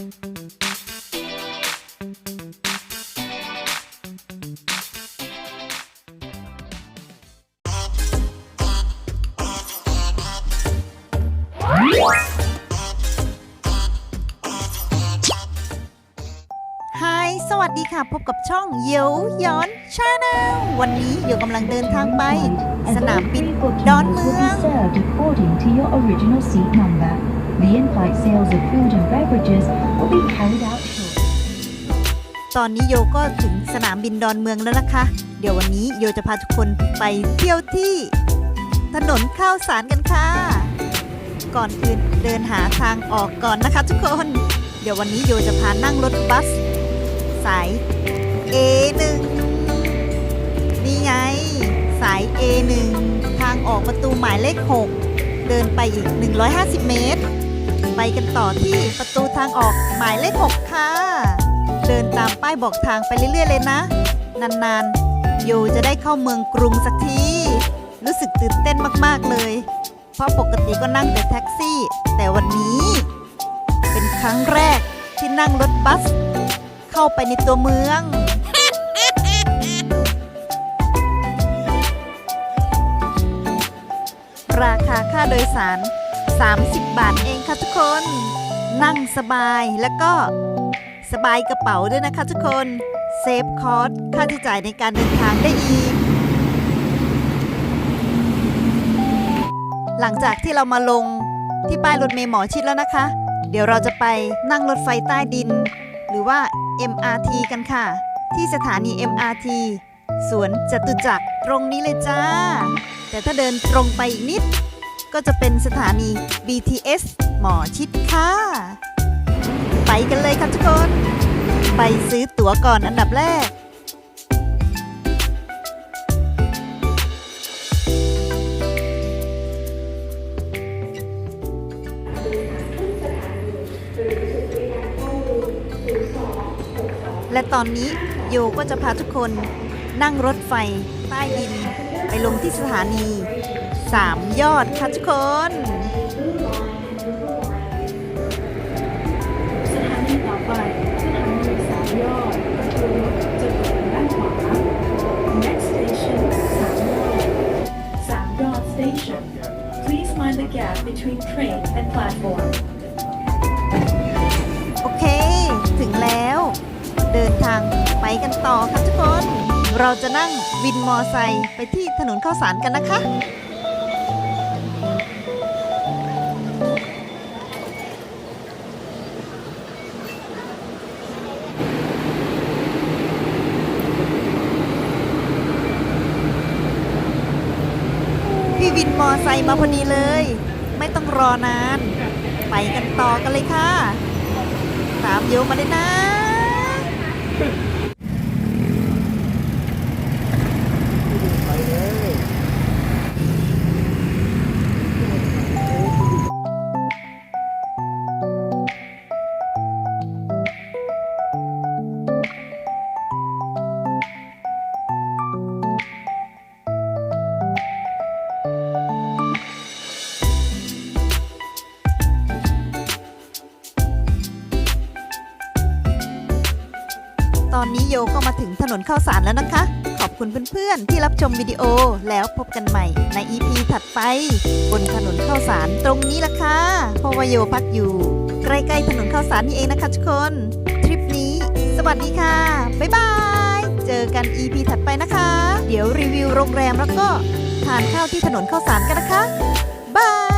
ฮสวัสดีค่ะ พบกับช่องเยวย้อนชาแนลวันนี้เยวกำลังเดินทางไป สนามบินดอนเมือง The in-flight sales of food and beverages will be carried out shortly. ตอนนี้โยก็ถึงสนามบินดอนเมืองแล้วนะคะ เดี๋ยววันนี้โยจะพาทุกคนไปเที่ยวที่ ถนนข้าวสารกันค่ะ ก่อนอื่นเดินหาทางออกก่อนนะคะทุกคน เดี๋ยววันนี้โยจะพานั่งรถบัส สาย A1 นี่ไง สาย A1 ทางออกประตูหมายเลข 6 เดินไปอีก 150 เมตร ไปกันต่อที่ประตูทางออกหมายเลข6ค่ะ เดินตามป้ายบอกทางไปเรื่อยๆเลยนะ นานๆ โยจะได้เข้าเมืองกรุงสักที รู้สึกตื่นเต้นมากๆเลย เพราะปกติก็นั่งแต่แท็กซี่ แต่วันนี้ เป็นครั้งแรกที่นั่งรถบัส เข้าไปในตัวเมืองราคาค่าโดยสาร 30 บาทเองค่ะทุกคน นั่งสบายแล้วก็สบายกระเป๋าด้วยนะคะทุกคนเซฟคอร์สค่าใช้จ่ายในการเดินทางได้อีก หลังจากที่เรามาลงที่ป้ายรถเมล์หมอชิดแล้วนะคะ เดี๋ยวเราจะไปนั่งรถไฟใต้ดิน หรือว่า MRT กันค่ะ ที่สถานี MRT สวนจตุจักรตรงนี้เลยจ้า แต่ถ้าเดินตรงไปอีกนิด ก็จะเป็นสถานี BTS หมอชิดค่ะ ไปกันเลยค่ะทุกคน ไปซื้อตั๋วก่อนอันดับแรก และตอนนี้โยก็จะพาทุกคนนั่งรถไฟใต้ดิน ไปลงที่สถานี สามยอดค่ะทุกคนสถานีต่อไปสถานีสามยอดประตูรถจะเปิดด้านขวา Next station สามยอดสามยอด station Please mind the gap between train and platform โอเค ถึงแล้ว เดินทางไปกันต่อค่ะทุกคน เราจะนั่งวินมอไซค์ไปที่ถนนข้าวสารกันนะคะ วินมอไซค์มาพอดีเลย ไม่ต้องรอนาน ไปกันต่อกันเลยค่ะ ตามโยมาเลยนะ ตอนนี้โยก็มาถึงถนนข้าวสารแล้วนะคะ ขอบคุณเพื่อนๆ ที่รับชมวิดีโอแล้วพบกันใหม่ใน EP ถัดไป บนถนนข้าวสารตรงนี้ละค่ะเพราะว่าโยพักอยู่ใกล้ๆถนนข้าวสารนี่เองนะคะทุกคน ทริปนี้ สวัสดีค่ะ บ๊ายบาย เจอกัน EP ถัดไปนะคะ เดี๋ยวรีวิวโรงแรมแล้วก็ทานข้าวที่ถนนข้าวสารกันนะคะบาย